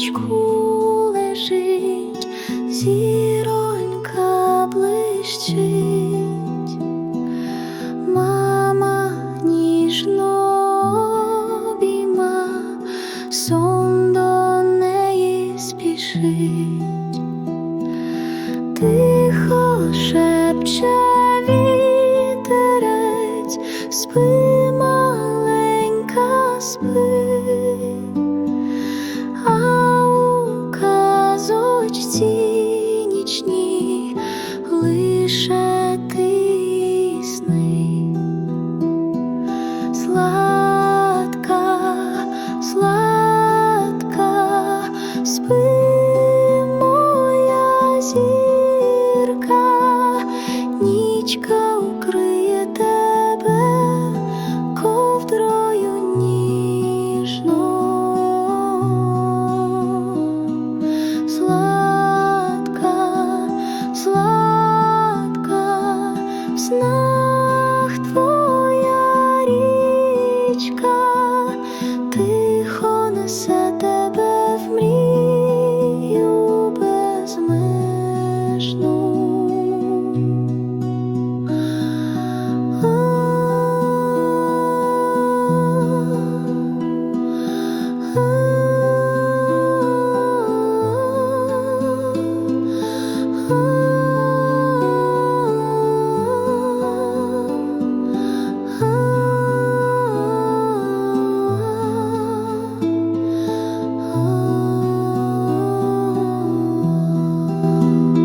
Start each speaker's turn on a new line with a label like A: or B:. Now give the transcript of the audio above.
A: ліжечку лежить, зіронька блищить, мама ніжно обійма, сон до неї спішить, тихо шепче вітерець, спи ці лише кисни, сладка, сладка, спи моя зірка, нічка. тихо несе.